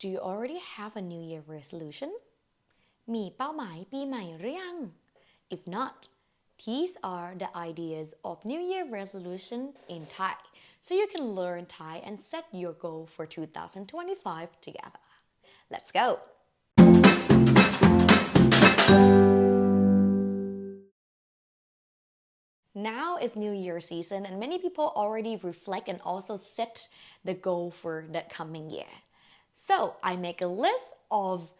Do you already have a New Year resolution มีเป้าหมายปีใหม่หรือยัง If not these are the ideas of New Year resolution in Thai so you can learn Thai and set your goal for 2025 together let's go Now is New Year season, and many people already reflect and also set the goal for the coming year. So I make a list of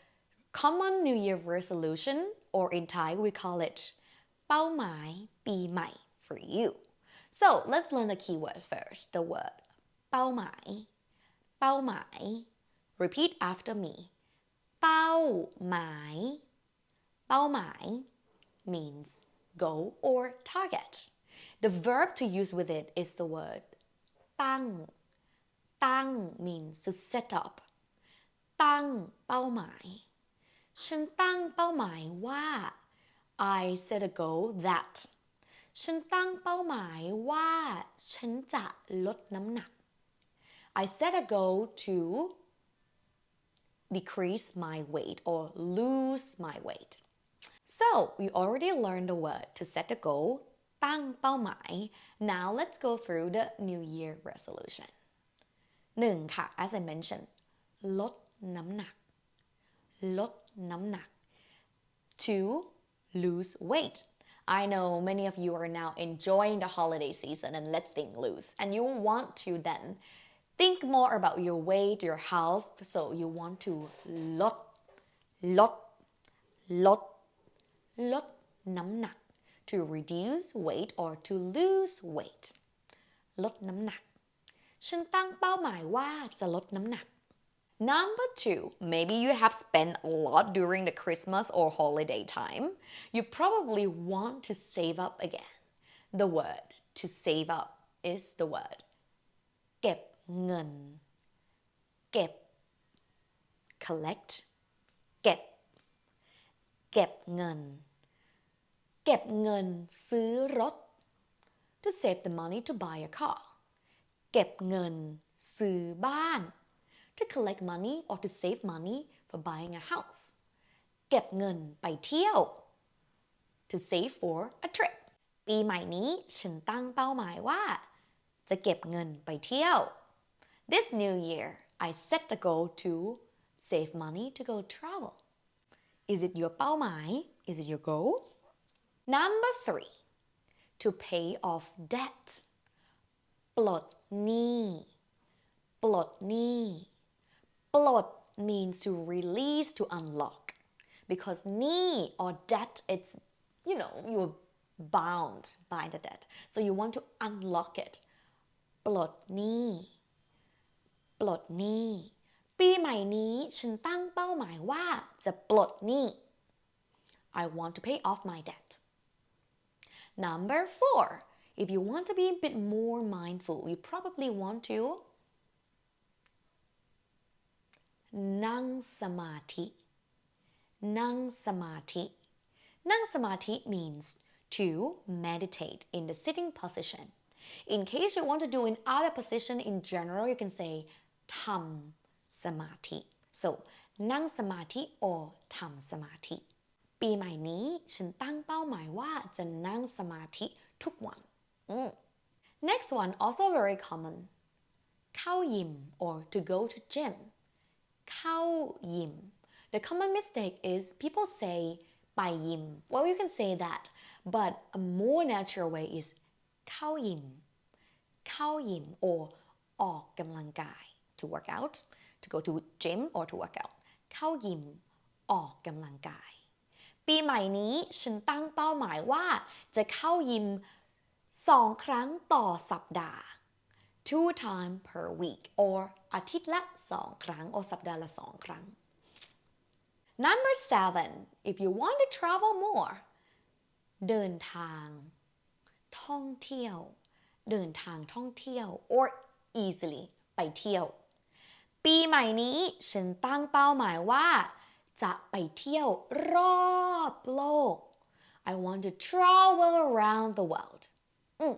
common New Year resolution, or in Thai we call it เป้าหมายปีใหม่ for you. So let's learn the keyword first. The word เป้าหมายเป้าหมาย Repeat after me. เป้าหมายเป้าหมาย means goal or target. The verb to use with it is the word ตั้งตั้ง means to set up ตั้งเป้าหมาย ฉันตั้งเป้าหมายว่า I set a goal that ฉันตั้งเป้าหมายว่า ฉันจะลดน้ำหนัก I set a goal to decrease my weight or lose my weight so we already learned the word to set a goal ตั้งเป้าหมาย now let's go through the new year resolution หนึ่งค่ะ as I mentioned ลด น้ำหนัก ลดน้ำหนัก two lose weight I know many of you are now enjoying the holiday season and let things loose and you want to then think more about your weight your health so you want to ลดลดลดลดน้ำหนัก to reduce weight or to lose weight ลดน้ำหนัก ฉันตั้งเป้าหมายว่าจะลดน้ำหนัก Number two, maybe you have spent a lot during the Christmas or holiday time. You probably want to save up again. The word to save up is the word เก็บเงิน เก็บ collect เก็บ เก็บเงิน เก็บเงินซื้อรถ to save the money to buy a car เก็บเงินซื้อบ้าน to collect money or to save money for buying a house เก็บเงินไปเที่ยว to save for a trip ปีใหม่นี้ฉันตั้งเป้าหมายว่า จะเก็บเงินไปเที่ยว This new year I set the goal to save money to go travel Is it your เป้าหมาย Is it your goal Number three to pay off debt ปลดหนี้ ปลดหนี้ ปลด means to release to unlock because หนี้ or debt it's you know you're bound by the debt so you want to unlock it ปลดหนี้ ปลดหนี้ ปีใหม่นี้ฉันตั้งเป้าหมายว่าจะปลดหนี้ I want to pay off my debt Number four if you want to be a bit more mindful you probably want to นั่งสมาธิ นั่งสมาธิ นั่งสมาธิ means to meditate in the sitting position in case you want to do in other position in general you can say ทำสมาธิ so นั่งสมาธิ or ทำสมาธิ ปีใหม่นี้ฉันตั้งเป้าหมายว่าจะนั่งสมาธิทุกวัน Mm. Next one also very common เข้ายิม or to go to gym เข้ายิม The common mistake is people say ไปยิม Well you can say that but a more natural way is เข้ายิม เข้ายิม or ออกกำลังกาย to work out to go to gym or to work out เข้ายิม ออกกำลังกาย ปีใหม่นี้ฉันตั้งเป้าหมายว่าจะเข้ายิมสองครั้งต่อสัปดาห์ two time per week or อาทิตย์ละสองครั้ง or สัปดาห์ละสองครั้ง number seven if you want to travel more เดินทาง ท่องเที่ยว เดินทางท่องเที่ยว or easily ไปเที่ยว ปีใหม่นี้ฉันตั้งเป้าหมายว่า จะไปเที่ยวรอบโลก I want to travel around the world Mm.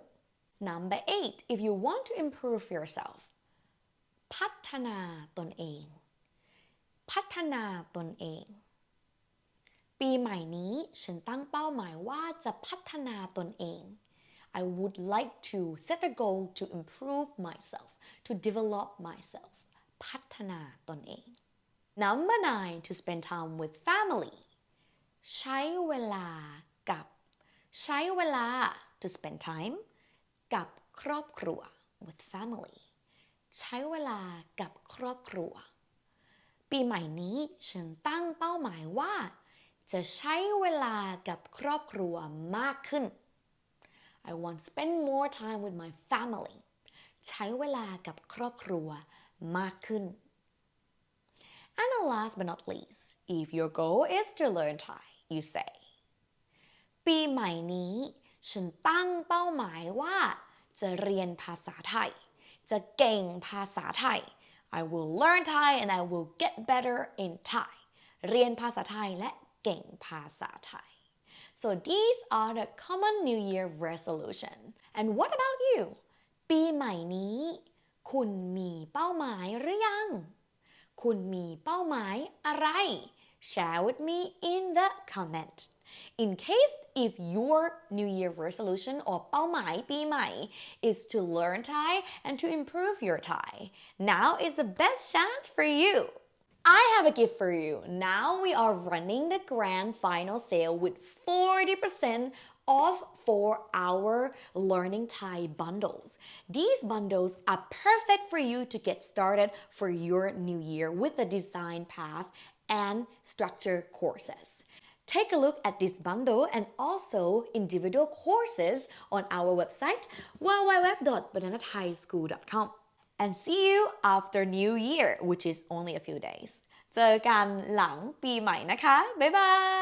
Number eight, if you want to improve yourself, พัฒนาตนเอง พัฒนาตนเอง ปีใหม่นี้ฉันตั้งเป้าหมายว่าจะพัฒนาตนเอง I would like to set a goal to improve myself to develop myself พัฒนาตนเอง Number nine to spend time with family ใช้เวลากับ ใช้เวลา to spend time กับครอบครัว with family ใช้เวลากับครอบครัว ปีใหม่นี้ฉันตั้งเป้าหมายว่า จะใช้เวลากับครอบครัวมากขึ้น I want to spend more time with my family ใช้เวลากับครอบครัวมากขึ้น And the last but not least, if your goal is to learn Thai, you say ปีใหม่นี้ ฉันตั้งเป้าหมายว่าจะเรียนภาษาไทย จะเก่งภาษาไทย I will learn Thai and I will get better in Thai เรียนภาษาไทยและเก่งภาษาไทย so these are the common New Year resolution and what about you ปีใหม่นี้ คุณมีเป้าหมายหรือยัง คุณมีเป้าหมายอะไร Share with me in the comment in case if your New Year resolution or เป้าหมายปีใหม่ is to learn Thai and to improve your Thai now is the best chance for you I have a gift for you. Now we are running the grand final sale with 40% off for our Learning Thai bundles. These bundles are perfect for you to get started for your new year with the design path and structure courses. Take a look at this bundle and also individual courses on our website www.bananathaischool.com. And see you after New Year, which is only a few days. เจอกันหลังปีใหม่นะคะ บ๊ายบาย